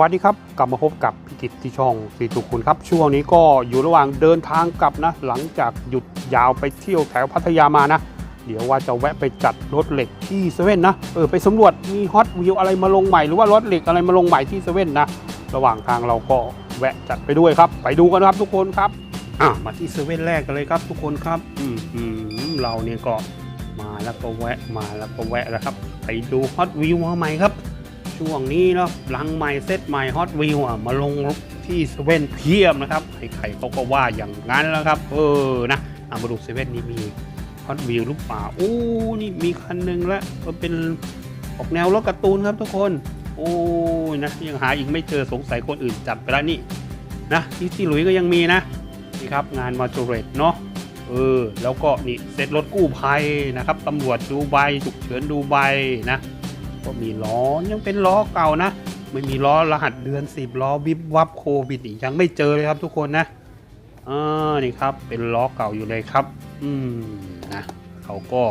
วัสดีครับ กลับมาพบกับพิกิตที่ช่องสีตุคุณครับ ช่วงนี้ก็อยู่ระหว่างเดินทางกลับนะ หลังจากหยุดยาวไปเที่ยวแถวพัทยามานะ เดี๋ยวว่าจะแวะไปจัดรถเหล็กที่เซเว่นนะ เออไปสำรวจมีฮอตวิวอะไรมาลงใหม่หรือว่ารถเหล็กอะไรมาลงใหม่ที่เซเว่นนะ ระหว่างทางเราก็แวะจัดไปด้วยครับ ไปดูกันครับทุกคนครับ อะมาที่เซเว่นแรกกันเลยครับ ทุกคนครับ อืมอืมเราเนี่ยก็มาแล้วก็แวะมาแล้วก็แวะแล้วครับ ไปดูฮอตวิวมาใหม่ครับ ช่วงนี้เนาะหลังใหม่เซตใหม่ฮอตวิวอะมาลงที่เซเว่นเพียบนะครับใครๆเขาก็ว่าอย่างนั้นแล้วครับ เออนะเอามาดูเซเว่นนี้มีฮอตวิวหรือเปล่าโอ้นี่มีคันหนึ่งแล้วก็เป็นออกแนวรถการ์ตูนครับทุกคน โอ้ยนะยังหาอีกไม่เจอสงสัยคนอื่นจัดไปแล้วนี่นะที่ที่หลุยก็ยังมีนะนี่ครับงานมาจูเรตเนาะเออแล้วก็นี่เซตรถกู้ภัยนะครับตำรวจดูไบฉุกเฉินดูไบนะ ก็มีล้อยังเป็นล้อเก่านะ ไม่มีล้อรหัสเดือน 10ล้อวิบวับโควิดอีกยังไม่เจอเลยครับทุกคนนะอ่านี่ครับเป็นล้อเก่าอยู่เลยครับ อืมนะเขาก็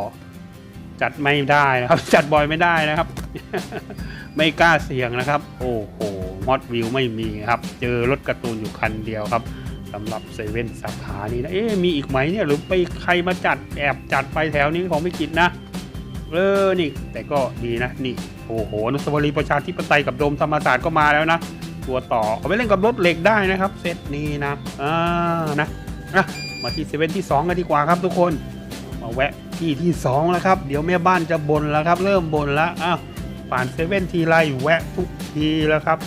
จัดไม่ได้นะครับ จัดบ่อยไม่ได้นะครับ ไม่กล้าเสี่ยงนะครับ โอ้โหมอดวิวไม่มีครับ เจอรถการ์ตูนอยู่คันเดียวครับสำหรับเซเว่นสาขานี้นะเอ๊ะมีอีกไหมเนี่ยหรือไปใครมาจัดแอบจัดไปแถวนี้ของไม่กินนะ เออนี่ แต่ก็ดีนะนี่โอ้โหนุสวรีประชาธิปไตยกับโดมธรรมศาสตร์ก็มาแล้วนะตัวต่อเอาไปเล่นกับรถเหล็กได้นะครับเซตนี้นะอ่านะอะมาที่เซเว่นที่2กันดีกว่าครับทุกคน มาแวะที่ที่2แล้วครับ เดี๋ยวแม่บ้านจะบ่นแล้วครับ เริ่มบ่นแล้วอ้าวผ่านเซเว่นทีไรแวะทุกทีแล้วครับ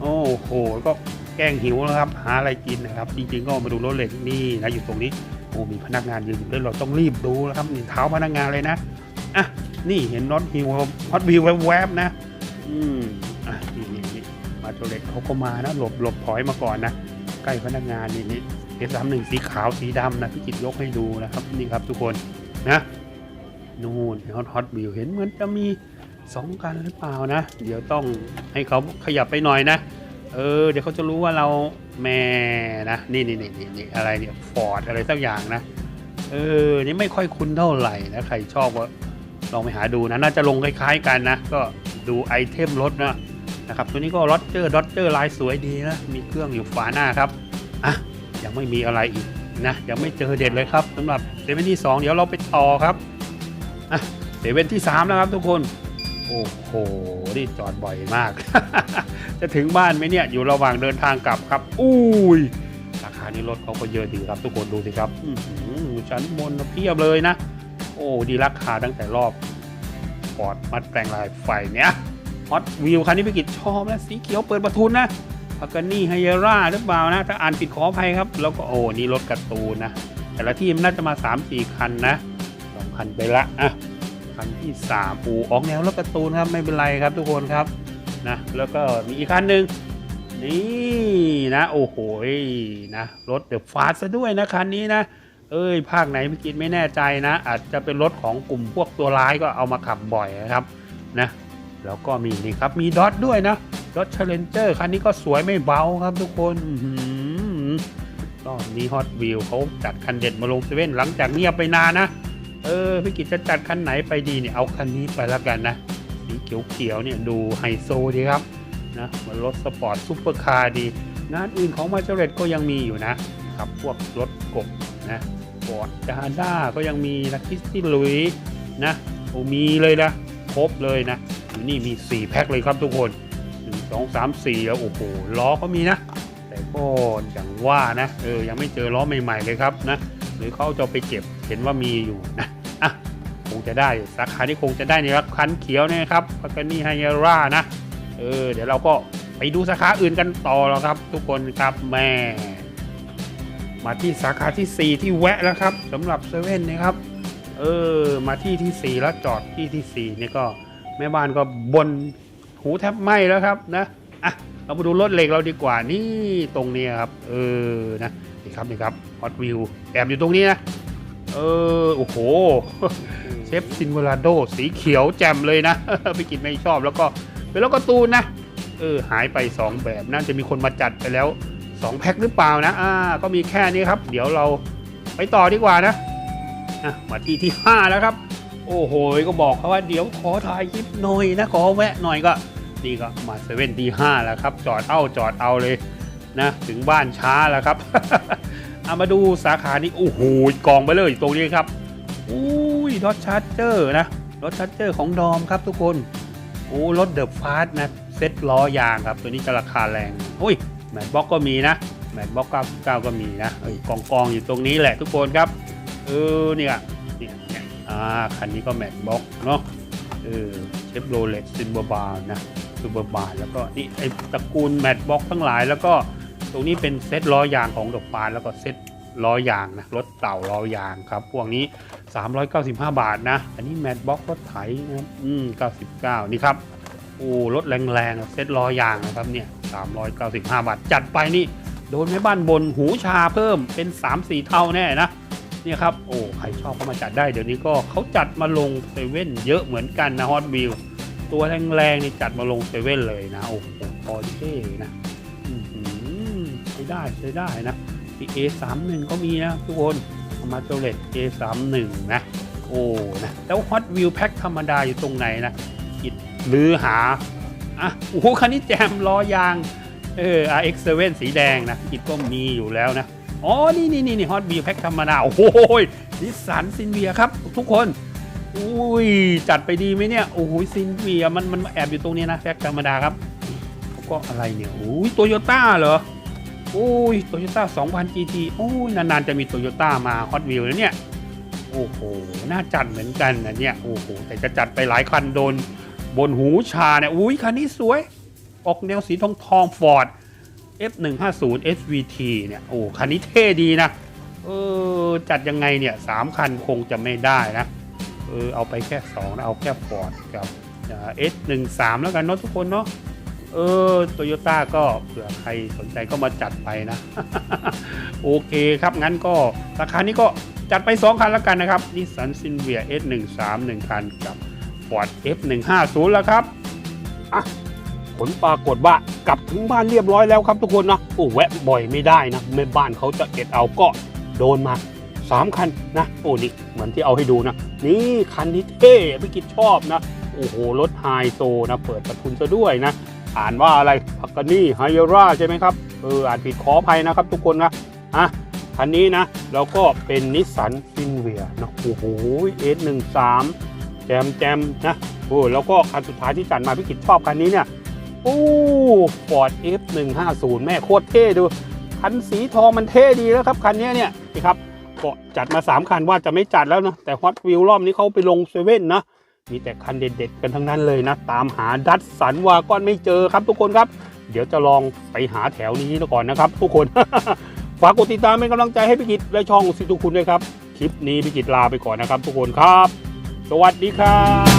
โอ้โหก็แกล้งหิวแล้วครับ หาอะไรกินนะครับ จริงๆก็มาดูรถเหล็กนี่นะอยู่ตรงนี้โอ้มีพนักงานยืนอยู่ด้วยเราต้องรีบดูแล้วครับนี่เท้าพนักงานเลยนะ อะนี่เห็นน็อตฮิวฮอตวิวแวบๆนะ อืมอะนี่นี่นี่มาตัวเล็กเขาก็มานะ หลบหลบถอยมาก่อนนะ ใกล้พนักงานนี่นี่เอสามหนึ่งสีขาวสีดำนะพี่กิตยกให้ดูนะครับ นี่ครับทุกคนนะนู่นฮอตฮอตวิวเห็นเหมือนจะมีสองกันหรือเปล่านะ เดี๋ยวต้องให้เขาขยับไปหน่อยนะ เออ เดี๋ยวเขาจะรู้ว่าเราแม่นะ นี่นี่นี่นี่นี่อะไรเนี่ยฟอร์ดอะไรสักอย่างนะ เออ นี่ไม่ค่อยคุ้นเท่าไหร่นะ ใครชอบก็ ลองไปหาดูนะน่าจะลงคล้ายๆกันนะ ก็ดูไอเทมรถนะนะครับตัวนี้ก็รถเจอร์ดอเจอร์ลายสวยดีนะ มีเครื่องอยู่ฝาหน้าครับอะยังไม่มีอะไรอีกนะยังไม่เจอเด็ดเลยครับสำหรับเซเว่นที่ 2 เดี๋ยวเราไปต่อครับอะเซเว่นที่ 3 แล้วครับทุกคนโอ้โหนี่จอดบ่อยมาก จะถึงบ้านไหมเนี่ยอยู่ระหว่างเดินทางกลับครับ อุ้ยราคานี้รถเขาก็เยอะดีครับ ทุกคนดูสิครับอื้อหือชั้นบนเพียบเลยนะ โอ้ดีราคาตั้งแต่รอบฟอดมัดแปลงลายไฟเนี่ยฮอตวิวคันนี้พี่กิจชอบนะสีเขียวเปิดประทุนนะพากานี่ไฮยาร่าหรือเปล่านะ ถ้าอ่านผิดขออภัยครับ แล้วก็โอ้นี่รถการ์ตูนนะ แต่ละที่มันน่าจะมา 3-4 คันนะสองคันไปละอะคันที่3ปูออกแนวรถการ์ตูนครับไม่เป็นไรครับทุกคนครับนะแล้วก็มีอีกคันหนึ่งนี่นะ โอ้โหนะรถเดือะฟาสซะด้วยนะคันนี้นะ เอ้ย ภาคไหนพี่กินไม่แน่ใจนะ อาจจะเป็นรถของกลุ่มพวกตัวร้ายก็เอามาขับบ่อยนะครับนะแล้วก็มีนี่ครับมีดอทด้วยนะดอทเชลเลนเจอร์คันนี้ก็สวยไม่เบาครับทุกคนอื้อหือก็มีฮอตวิวเขาจัดคันเด็ดมาลงเซเว่นหลังจากเงียบไปนานนะ เออพี่กิจจะจัดคันไหนไปดีเนี่ยเอาคันนี้ไปแล้วกันนะสีเขียวๆเนี่ยดูไฮโซดีครับนะมือนรถสปอร์ตซุปเปอร์คาร์ดี งานอื่นของมาเจเรตก็ยังมีอยู่นะครับ พวกรถกบนะ ฟอร์ดจาด้าก็ยังมีนะคริสตี้ลุยนะโอมีเลยนะ ครบเลยนะอยู่นี่มี 4 แพ็คเลยครับทุกคน 1 2 3 4 แล้วโอ้โหล้อก็มีนะ แต่ก็อย่างว่านะเออยังไม่เจอล้อใหม่ ๆ เลยครับนะ หรือเขาจะไปเก็บเห็นว่ามีอยู่นะอะคงจะได้สาขาที่คงจะได้ในรักคันเขียวเนยนะครับปากานี่ไฮยาร่านะเออเดี๋ยวเราก็ไปดูสาขาอื่นกันต่อแล้วครับ ทุกคนครับแม่ มาที่สาขาที่ 4 ที่แวะแล้วครับสำหรับเซเว่นนะครับ เออ มาที่ที่ 4 แล้วจอดที่ที่4นี่ก็แม่บ้านก็บนหูแทบไหม้แล้วครับนะอะเรามาดูรถเหล็กเราดีกว่านี่ตรงนี้ครับ เออนะนี่ครับนี่ครับฮอตวิวแอบอยู่ตรงนี้นะเออโอ้โหเชฟซินเวลาโดสีเขียวแจ่มเลยนะพี่กินไม่ชอบแล้วก็เป็นรถการ์ตูนนะเออหายไป 2 แบบน่าจะมีคนมาจัดไปแล้ว 2แพ็คหรือเปล่านะอ่าก็มีแค่นี้ครับ เดี๋ยวเราไปต่อดีกว่านะอะมาที่ที่ 5 แล้วครับ โอ้โหก็บอกเขาว่าเดี๋ยวขอถ่ายคลิปหน่อยนะขอแวะหน่อยก็นี่ก็มาเซเว่นตีห้าแล้วครับ จอดเอาจอดเอาเลยนะถึงบ้านช้าแล้วครับเอามาดูสาขานี้โอ้โหกองไปเลยตรงนี้ครับอุ้ยรถชาร์จเจอร์นะรถชาร์จเจอร์ของดอมครับทุกคนโอ้รถเดอะฟาสนะเซ็ตล้อยางครับ ตัวนี้จะราคาแรงอุ้ย แมทบ็อกก็มีนะแมทบ็อก99 ก็มีนะเอ้ยกองกองอยู่ตรงนี้แหละทุกคนครับเออเนี่ยเนี่ยเนี่ยอ่าคันนี้ก็แมทบ็อกเนาะเออเชฟโรเลตซินเบอร์บาร์นะซินเบอร์บาร์แล้วก็นี่ไอตระกูลแมทบ็อกทั้งหลาย แล้วก็ตรงนี้เป็นเซ็ตล้อยางของดอะฟาสแล้วก็เซ็ตล้อยางนะรถเต่าล้อยางครับ พวกนี้ 395 บาทนะ อันนี้แมทบ็อกรถไถนะครับอืม99 นี่ครับโอ้รถแรงๆเซ็ตล้อยางนะครับเนี่ย 395 บาท จัดไปนี่ โดนแม่บ้านบนหูชาเพิ่มเป็น 3-4 เท่าแน่นะเนี่ยครับ โอ้ ใครชอบก็มาจัดได้ เดี๋ยวนี้ก็เขาจัดมาลงเซเว่นเยอะเหมือนกันนะฮอตวิวตัวแรงๆนี่จัดมาลงเซเว่นเลยนะ โอ้โหพอเท่นะอื้อหือใช้ได้ใช้ได้นะมี A31 ก็มีนะทุกคนมาเจเลต A31 นะ โอ้ นะ แล้วฮอตวิวแพ็คธรรมดาอยู่ตรงไหนนะคิดหรือหา อะโอ้โหคันนี้แจมล้อยางเออ RX7 สีแดงนะคิดก็มีอยู่แล้วนะ อ๋อ นี่นี่นี่นี่ฮอตวิวแพ็คธรรมดา โอ้โหนิสสันซินเวียครับ ทุกคน อุ้ย จัดไปดีไหมเนี่ย โอ้โหซินเวียมันมันแอบอยู่ตรงนี้นะ แพ็คธรรมดาครับแล้วก็อะไรเนี่ยโอ้ยโตโยต้าเหรอโอ้ยโตโยต้า2000 GT โอ้ยนานๆ จะมีโตโยต้ามาฮอตวิวแล้วเนี่ย โอ้โห น่าจัดเหมือนกันนะเนี่ย โอ้โห แต่จะจัดไปหลายคันโดน บนหูชาเนี่ย อุ้ยคันนี้สวย ออกแนวสีทองทองฟอร์ด F150 SVT เนี่ย โอ้ คันนี้เท่ดีนะ เออ จัดยังไงเนี่ยสามคันคงจะไม่ได้นะ เออ เอาไปแค่สองนะ เอาแค่ฟอร์ดกับเอสหนึ่งสามแล้วกันเนาะทุกคนเนาะ เออโตโยต้าก็เผื่อใครสนใจก็มาจัดไปนะ โอเคครับ งั้นก็ราคานี้ก็จัดไป 2 คันแล้วกันนะครับนิสสันซินเวีย S13 1 คันกับ Ford F150 แล้วครับอะผลปรากฏว่ากลับถึงบ้านเรียบร้อยแล้วครับทุกคนนะโอ้แวะบ่อยไม่ได้นะแม่บ้านเขาจะเก็ดเอาก็โดนมา 3 คันนะ โอ้นี่เหมือนที่เอาให้ดูนะ นี่คันนี้เท่พี่กิจชอบนะ โอ้โหรถไฮโซนะ เปิดประทุนซะด้วยนะ อ่านว่าอะไรพักกานี่ไฮยาร่าใช่ไหมครับเอออ่านผิดขออภัยนะครับทุกคนนะอะคันนี้นะแล้วก็เป็นนิสสันซินเวียนะโอ้โหเอสหนึ่งสาม แจมแจมนะโอ้แล้วก็คันสุดท้ายที่จัดมาพี่กิจชอบคันนี้เนี่ยโอ้ฟอร์ด F150 แม่โคตรเท่ดู คันสีทองมันเท่ดีแล้วครับ คันนี้เนี่ยนี่ครับก็จัดมา 3 คันว่าจะไม่จัดแล้วนะ แต่ฮอตวิวรอบนี้เขาไปลงเซเว่นนะ มีแต่คันเด็ดๆ กันทั้งนั้นเลยนะ ตามหาดัตสันวาก้อนไม่เจอครับทุกคนครับ เดี๋ยวจะลองไปหาแถวนี้ก่อนนะครับทุกคน ฝากกดติดตามเป็นกำลังใจให้พี่กิจและช่องสิทุกคุณด้วยครับ คลิปนี้พี่กิจลาไปก่อนนะครับ ทุกคนครับ สวัสดีครับ